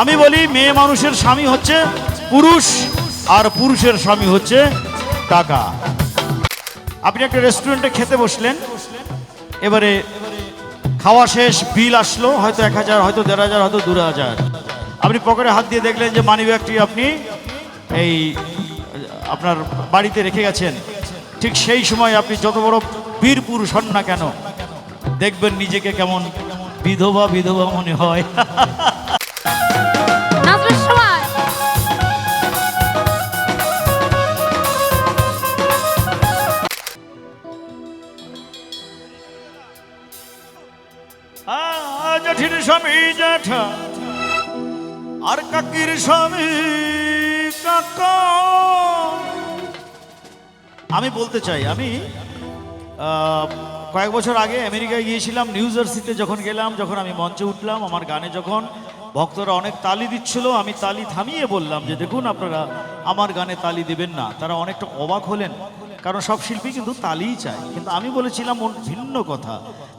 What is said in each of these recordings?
আমি বলি, মেয়ে মানুষের স্বামী হচ্ছে পুরুষ আর পুরুষের স্বামী হচ্ছে টাকা। আপনি একটা রেস্টুরেন্টে খেতে বসলেন, এবারে খাওয়া শেষ, বিল আসলো, হয়তো এক হাজার, হয়তো দেড় হাজার, হয়তো দু হাজার। আপনি পকেটে হাত দিয়ে দেখলেন যে মানি ব্যাগটি আপনি এই, আপনার বাড়িতে রেখে গেছেন। ঠিক সেই সময় আপনি যত বড় বীর পুরুষ হন না কেন, দেখবেন নিজেকে কেমন বিধবা বিধবা মনে হয়। স্বামী জ্যাঠা আর কাকির স্বামী কাকা। আমি বলতে চাই, আমি কয়েক বছর আগে আমেরিকায় গিয়েছিলাম, নিউ জার্সিতে যখন গেলাম, যখন আমি মঞ্চে উঠলাম, আমার গানে যখন ভক্তরা অনেক তালি দিচ্ছিল, আমি তালি থামিয়ে বললাম যে, দেখুন আপনারা, আমার গানে তালি দেবেন না। তারা অনেকটা অবাক হলেন, কারণ সব শিল্পী কিন্তু তালিই চায়। কিন্তু আমি বলেছিলাম ভিন্ন কথা।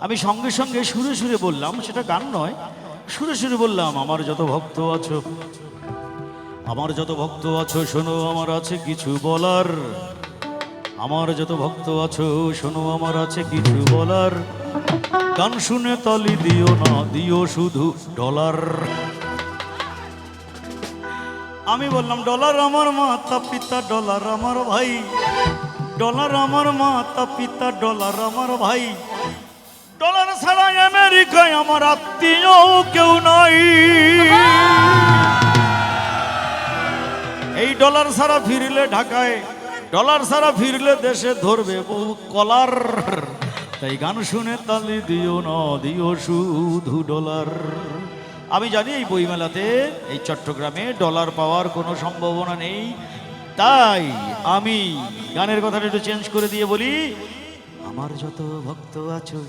আমি সঙ্গে সঙ্গে সুরে সুরে বললাম, সেটা গান নয় সুরে সুরে বললাম, আমার যত ভক্ত আছো, আমার যত ভক্ত আছো, শোনো, আমার আছে কিছু বলার। আমার যত ভক্ত আছো, শোনো, আমার আছে কিছু বলার। গান শুনে তালি দিও না, দিও শুধু ডলার। আমি বললাম, ডলার আমার মাতা পিতা, ডলার আমার ভাই, ডলার আমার মাতা পিতা, ডলার আমার ভাই। ডলার ছাড়া আমেরিকায় আমার আত্মীয় কেউ নাই। এই ডলার ছাড়া ফিরলে ঢাকায়, ডলার ছাড়া ফিরলে দেশে ধরবে বহু কলার। তাই গান শুনে তালি দিও না, দিও শুধু ডলার। আমি জানি এই বইমেলাতে, এই চট্টগ্রামে ডলার পাওয়ার কোনো সম্ভাবনা নেই। তাই আমি গানের কথাটা একটু চেঞ্জ করে দিয়ে বলি, আমার যত ভক্ত আছো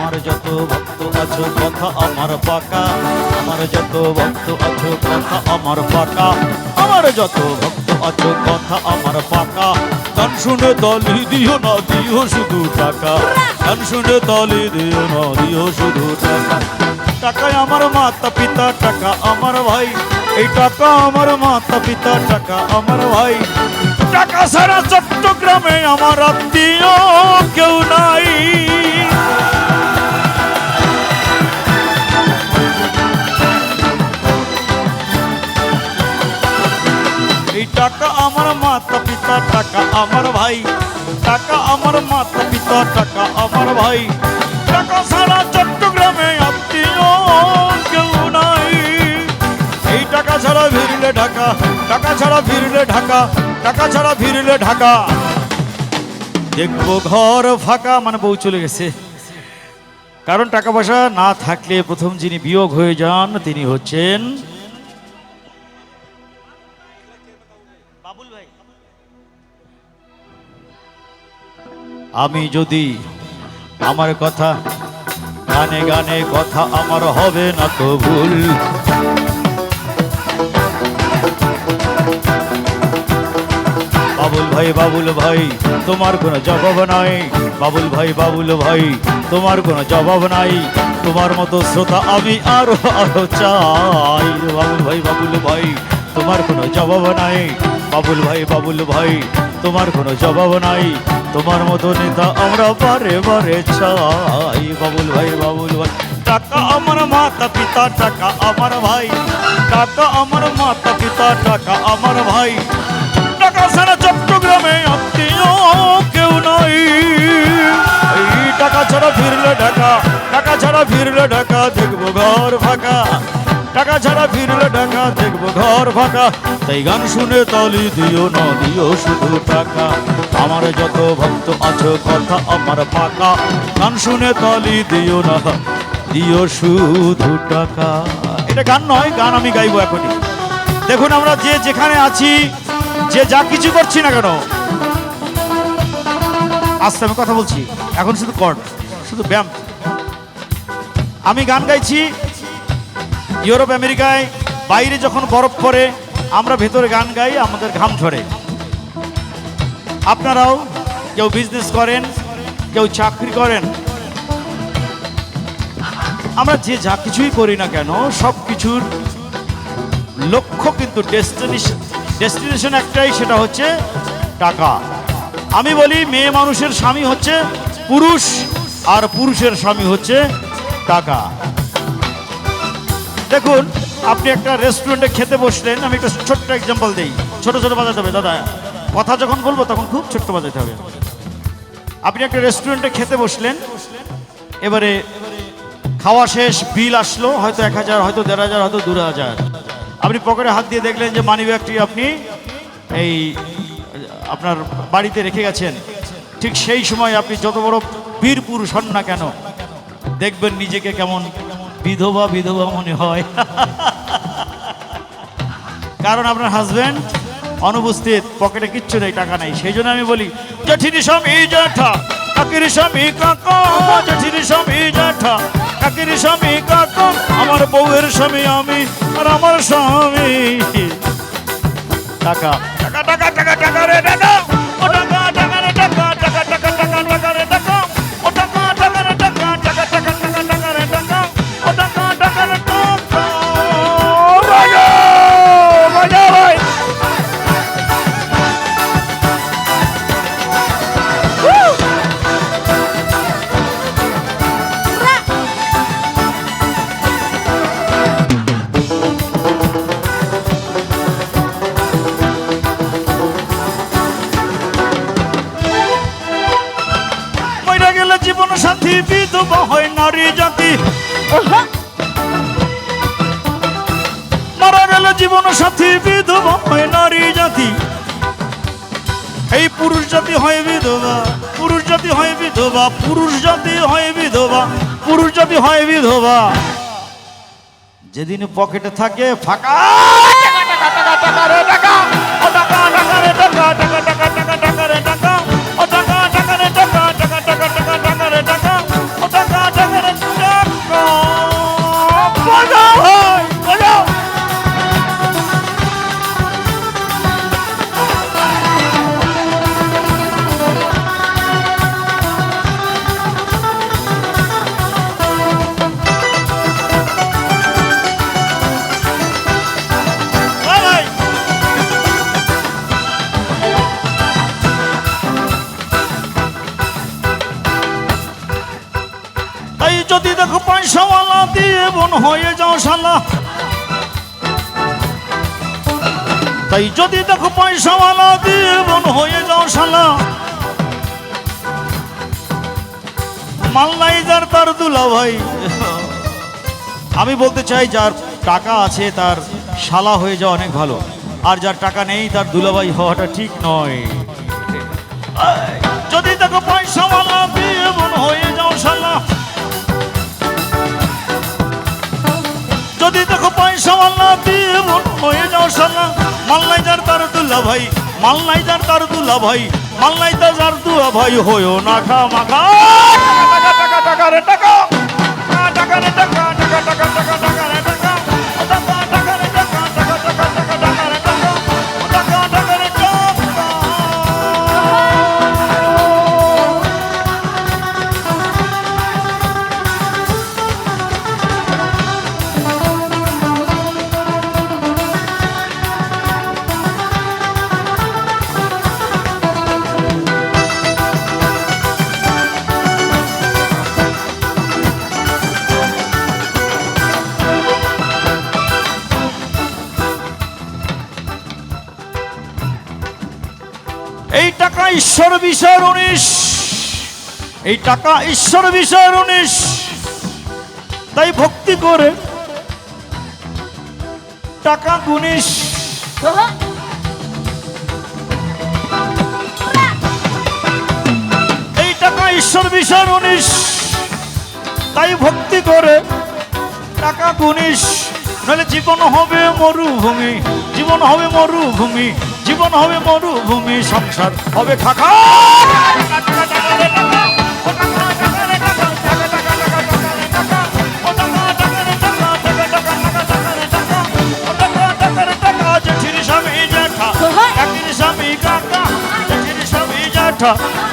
আমার যত ভক্ত আছো, কথা আমার পাকা। আমার যত ভক্ত আছো, কথা আমার পাকা। আমার যত ভক্ত আছো, কথা আমার পাকা। গান শুনে দলি দিও না, দিও শুধু টাকা। গান শুনে দলি দিও না, দিও শুধু টাকা। টাকায় আমার মাতা পিতা, টাকা আমার ভাই। এই টাকা আমার মাতা পিতা, টাকা আমার ভাই। টাকা সারা চট্টগ্রামে আমার আত্মীয় কেউ নাই। আমার ভাই, টাকা আমার মাতা পিতা, টাকা আমার ভাই। টাকা সারা চট্টগ্রামে কেউ নাই। এই টাকা ছাড়া ভিড়লে ঢাকা, টাকা ছাড়া ভিড়লে ঢাকা, টাকা ছাড়া ভিড়লে ঢাকা। দেখব ঘর ফাঁকা মানে বউ চলে গেছে। কারণ টাকা পয়সা না থাকলে প্রথম যিনি বিয়োগ হয়ে যান, তিনি হচ্ছেন আমি যদি আমার কথা, গানে গানে কথা আমার হবে না তো ভুল বাবুল ভাই বাবুল ভাই, তোমার কোনো জবাব নাই। বাবুল ভাই বাবুল ভাই, তোমার কোনো জবাব নাই। তোমার মতো শ্রোতা আমি আরও আরও চাই। বাবুল ভাই বাবুল ভাই, তোমার কোনো জবাব নাই। বাবুল ভাই বাবুল ভাই তোমার কোনো জবাব নাই। তোমার মতো নেতা আমরা বারে বারে চাই। বাবুল ভাই বাবুল ভাই, টাকা আমার মাতা পিতা, টাকা আমার ভাই। টাকা আমার মাতা পিতা, টাকা আমার ভাই। টাকা ছাড়া চট্টগ্রামে কেউ নাই। এই টাকা ছাড়া ফিরলে ঢাকা, টাকা ছাড়া ফিরলে ঢাকা, দেখব ঘর ফাঁকা। টাকা ছাড়া ফিরলে ঢাকা, দেখব ঘর ফাঁকা। তাই গান শুনে তলি দিও, না দিও শুধু টাকা। আমার যত ভক্ত আছো, কথা আমার ফাঁকা। গান শুনে তলি দিও না, দিও শুধু টাকা। এটা গান নয়, গান আমি গাইবো এখনই। দেখুন আমরা যে যেখানে আছি, যে যা কিছু করছি না কেন, আস্তে আমি কথা বলছি। এখন শুধু কর শুধু ব্যায়াম। আমি গান গাইছি ইউরোপ, আমেরিকায় বাইরে যখন বরফ পড়ে, আমরা ভেতরে গান গাই, আমাদের ঘাম ঝরে। আপনারাও কেউ বিজনেস করেন, কেউ চাকরি করেন। আমরা যে যা কিছুই করি না কেন, সব কিছুর লক্ষ্য কিন্তু ডেস্টিনেশন ডেস্টিনেশন একটাই, সেটা হচ্ছে টাকা। আমি বলি, মেয়ে মানুষের স্বামী হচ্ছে পুরুষ, আর পুরুষের স্বামী হচ্ছে টাকা। দেখুন, আপনি একটা রেস্টুরেন্টে খেতে বসলেন, আমি একটা ছোট্ট এক্সাম্পল দিই। ছোট ছোট বাজাতে হবে, দাদা। কথা যখন বলব, তখন খুব ছোট্ট বাজাতে হবে। আপনি একটা রেস্টুরেন্টে খেতে বসলেন, এবারে খাওয়া শেষ, বিল আসলো, হয়তো এক হাজার, হয়তো দেড় হাজার, হয়তো দু হাজার। আপনি পকেটে হাত দিয়ে দেখলেন যে মানি ব্যাগটি আপনি এই, আপনার বাড়িতে রেখে গেছেন। ঠিক সেই সময় আপনি যত বড় বীর পুরুষ হন না কেন, দেখবেন নিজেকে কেমন বিধবা বিধবা মনে হয়। কারণ আপনার হাজব্যান্ড অনুপস্থিত, পকেটে কিচ্ছু নেই, টাকা নেই। সেই জন্য আমি বলি আমার বউয়ের স্বামী আমি আর আমার স্বামী। টাকা। হয় নারী জাতি। জীবন সাথী হয় নারী জাতি। এই পুরুষ জাতি হয় বিধবা, পুরুষ জাতি হয় বিধবা, পুরুষ জাতি হয় বিধবা, পুরুষ জাতি হয় বিধবা। যেদিন পকেটে থাকে, ফাঁকা হয়ে যাও শালা। তাই যদি দেখো পয়সাওয়ালা মন হয়ে যাও শালা। মাল্লাই যার তার দুলা ভাই। আমি বলতে চাই যার টাকা আছে তার শালা হয়ে যাওয়া অনেক ভালো। আর যার টাকা নেই তার দুলাভাই হওয়াটা ঠিক নয়। হয়ে যাও সালা। মাল্লাই যার তার দুলা ভাই মাল্লাই যার তার দুলা ভাই মাল্লাই তো যার দুলা ভাই হয়েও না খা মাখা টাকা টাকা টাকা রে টাকা টাকা রে ঈশ্বর বিষয়ের উনিশ। এই টাকা ঈশ্বর বিষয়ের উনিশ। তাই ভক্তি করে টাকা গুনিস। এই টাকা ঈশ্বর বিষয়ের উনিশ। তাই ভক্তি করে টাকা গুনিস। নাহলে জীবন হবে মরুভূমি জীবন হবে মরুভূমি। জীবন হবে মরুভূমি সংসার হবে খাকা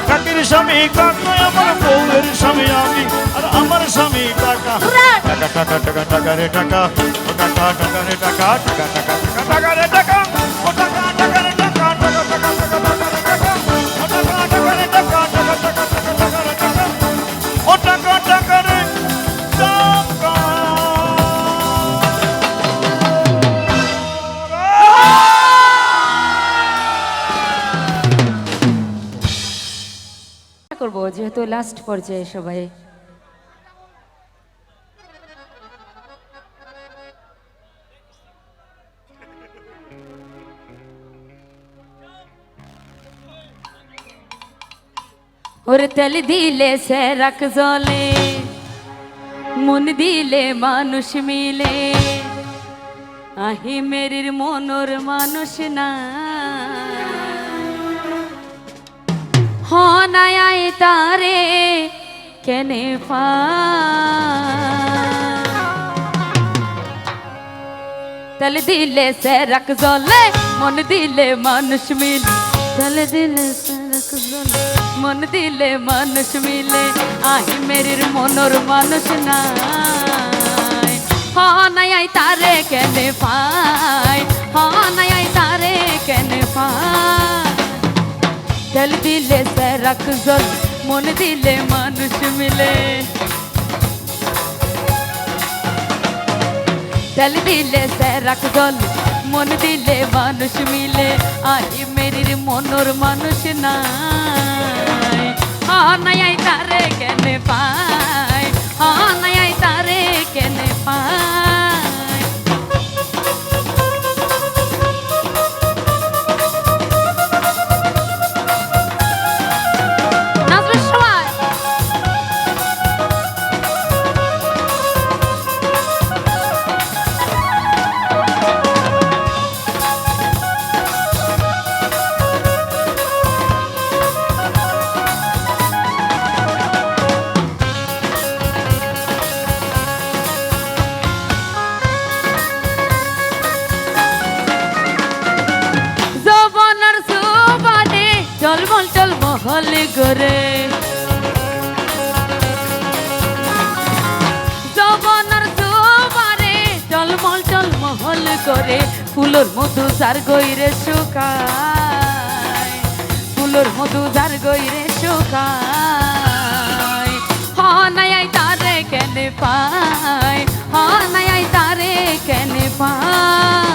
কাকির স্বামী কাকা আমার বউয়ের স্বামী আমি আর আমার স্বামী টাকা টাকা টাকা টাকা টাকা রে টাকা টাকা টাকা রে টাকা টাকা টাকা টাকা টাকা রে টাকা ও টাকা যেহেতু লাস্ট পর্যায়ে সবাই। ওর তেল দিলে সে রাখ জলে, মন দিলে মানুষ মিলে। আহি মেরির মনোর মানুষ না হনায় তারে কেনে পা তল দিলে সে রাখ জলে, মন দিলে মানুষ মিলে। তল দিলে সে জলে, মন দিলে মানুষ মিলে। আহি মেরির মনোর মানুষ নাই। হনায় তারে কেনে পায় হনায় তারে কেনে পায় দিলে সে রাখ জল মন দিলে মানুষ মিলে জল দিলে সে রাখ জল মন দিলে মানুষ মিলে আই মেরির মনোর মানুষ নাই নাই তারে কেনে পায় নাই তারে কেনে পায় মহল করে জবনার সুবারে চলমল চল মহল করে, ফুলর মধু যার গইরে শুকায়। ফুলর মধু যার গইরে শুকায়। হনাই তারে কেনে পায় হনাই তারে কেনে পায়।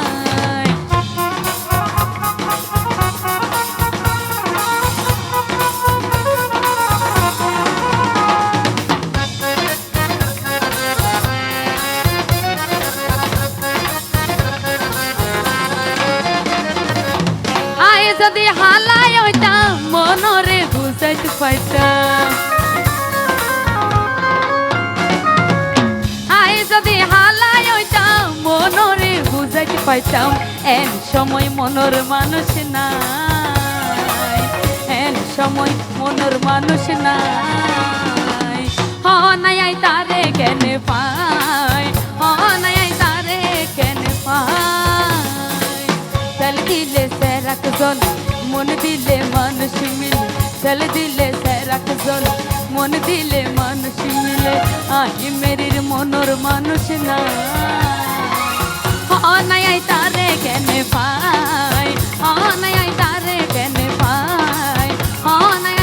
পাইতাম আয় যদি হালায় হইতাম মনরে বুঝাইতে পাইতাম এন সময় মনর মানুষ নাই, এন সময় মনর মানুষ নাই। হ, নাই আই তারে কেনে পাই হ, নাই আই তারে কেনে পাই চল দিলে সে রাখ জল মন দিলে মানুষ মিলে। চল দিলে সে রাখ জল মন দিলে মানুষ মিলে আহি মেরির মনোর মানুষ না নাই তারে কেনে পাই নাই তারে কেনে পাই নাই